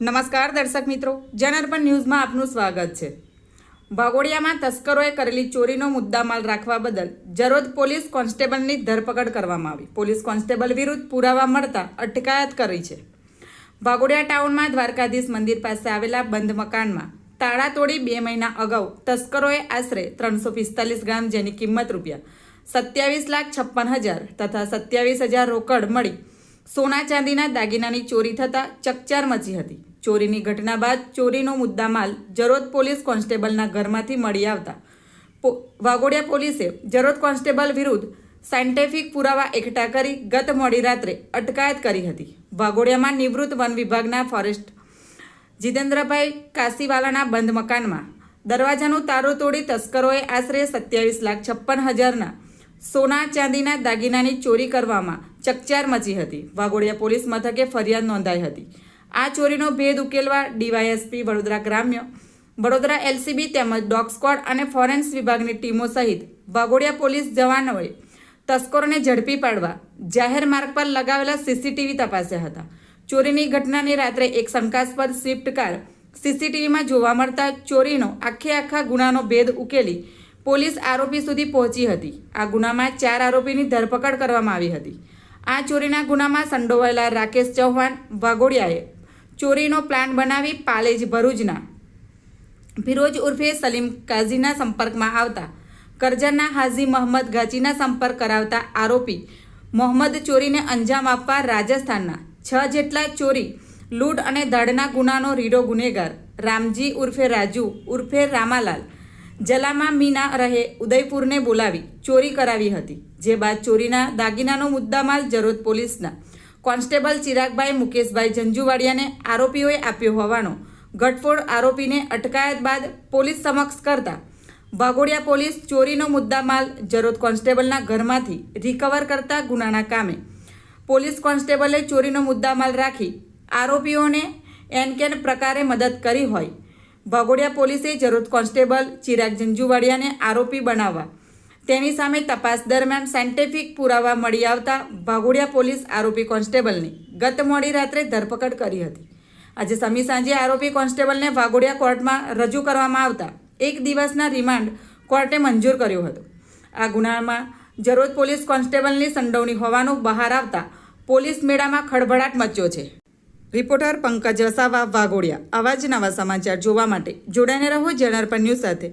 નમસ્કાર દર્શક મિત્રો જનઅર્પણ ન્યૂઝમાં આપનું સ્વાગત છે. ભાગોડિયામાં તસ્કરોએ કરેલી ચોરીનો મુદ્દામાલ રાખવા બદલ જરોદ પોલીસ કોન્સ્ટેબલની ધરપકડ કરવામાં આવી. પોલીસ કોન્સ્ટેબલ વિરુદ્ધ પુરાવા મળતા અટકાયત કરી છે. ભાગોડિયા ટાઉનમાં દ્વારકાધીશ મંદિર પાસે આવેલા બંધ મકાનમાં તાળા તોડી બે મહિના અગાઉ તસ્કરોએ આશરે ત્રણસો પિસ્તાલીસ ગ્રામ જેની કિંમત રૂપિયા સત્યાવીસ લાખ છપ્પન હજાર તથા સત્યાવીસ હજાર રોકડ મળી સોના ચાંદીના દાગીનાની ચોરી થતાં ચકચાર મચી હતી. ચોરીની ઘટના બાદ ચોરીનો મુદ્દામાલ જરોદ પોલીસ કોન્સ્ટેબલના ઘરમાંથી મળી આવતા. વાઘોડિયા પોલીસે જરોદ કોન્સ્ટેબલ વિરુદ્ધ સાયન્ટિફિક પુરાવા એકઠા કરી ગત મોડી રાત્રે અટકાયત કરી હતી. વાઘોડિયામાં નિવૃત્ત વન વિભાગના ફોરેસ્ટ જીતેન્દ્રભાઈ કાશીવાલાના બંધ મકાનમાં દરવાજાનું તારું તોડી તસ્કરોએ આશરે સત્યાવીસ લાખ છપ્પન હજારના સોના ચાંદીના દાગીનાની ચોરી કરવામાં ચકચાર મચી હતી. વાઘોડિયા પોલીસ મથકે ફરિયાદ નોંધાઈ હતી. આ ચોરીનો ભેદ ઉકેલવા ડીવાયએસપી વડોદરા ગ્રામ્ય, વડોદરા એલસીબી તેમજ ડોગ સ્ક્વોડ અને ફોરેન્સ વિભાગની ટીમો સહિત વાઘોડિયા પોલીસ જવાનોએ તસ્કરોને ઝડપી પાડવા જાહેર માર્ગ પર લગાવેલા સીસીટીવી તપાસ્યા હતા. ચોરીની ઘટનાની રાત્રે એક શંકાસ્પદ સ્વિફ્ટ કાર સીસીટીવીમાં જોવા મળતા ચોરીનો આખે આખા ગુનાનો ભેદ ઉકેલી પોલીસ આરોપી સુધી પહોંચી હતી. આ ગુનામાં ચાર આરોપીની ધરપકડ કરવામાં આવી હતી. આ ચોરીના ગુનામાં સંડોવાયેલા રાકેશ ચૌહાણ વાઘોડિયાએ ચોરીનો પ્લાન બનાવી પાલેજ ભરૂચના. ફિરોજ ઉર્ફે સલીમ કાઝીના સંપર્કમાં આવતા, કરજણના હાજી મહમ્મદ ગાજીના સંપર્ક કરાવતા આરોપી મોહમ્મદ ચોરીને અંજામ આપવા રાજસ્થાનના છ જેટલા ચોરી, લૂંટ અને દાડના ગુનાનો રીડો ગુનેગાર રામજી ઉર્ફે રાજુ, ઉર્ફે રામાલાલ, જલામા મીના રહે ઉદયપુરને બોલાવી ચોરી કરાવી હતી, જે બાદ ચોરીના દાગીનાનો મુદ્દામાલ જરોદ પોલીસના કોન્સ્ટેબલ ચિરાગભાઈ મુકેશભાઈ ઝંઝુવાડિયાને આરોપીઓએ આપ્યો હોવાનો. ગટફોડ આરોપીને અટકાયત બાદ પોલીસ સમક્ષ કરતા વાઘોડિયા પોલીસ ચોરીનો મુદ્દામાલ જરોદ કોન્સ્ટેબલના ઘરમાંથી રિકવર કરતા ગુનાના કામે. પોલીસ કોન્સ્ટેબલે ચોરીનો મુદ્દામાલ રાખી આરોપીઓને એનકેન પ્રકારે મદદ કરી હોય. વાઘોડિયા પોલીસે જરોદ કોન્સ્ટેબલ ચિરાગ ઝંઝુવાડિયાને આરોપી બનાવવા તેની સામે તપાસ દરમિયાન સાયન્ટિફિક પુરાવા મળી આવતા વાઘોડિયા પોલીસ આરોપી કોન્સ્ટેબલની ગત મોડી રાત્રે ધરપકડ કરી હતી. આજે સમી સાંજે આરોપી કોન્સ્ટેબલને વાઘોડિયા કોર્ટમાં રજૂ કરવામાં આવતા એક દિવસના રિમાન્ડ કોર્ટે મંજૂર કર્યો હતો. આ ગુનામાં જરોદ પોલીસ કોન્સ્ટેબલની સંડોવણી હોવાનું બહાર આવતા પોલીસ મેળામાં ખળભળાટ મચ્યો છે. રિપોર્ટર પંકજ વસાવા, વાઘોડિયા. આવા જ નવા સમાચાર જોવા માટે જોડાઈને રહો જનરપન ન્યૂઝ સાથે.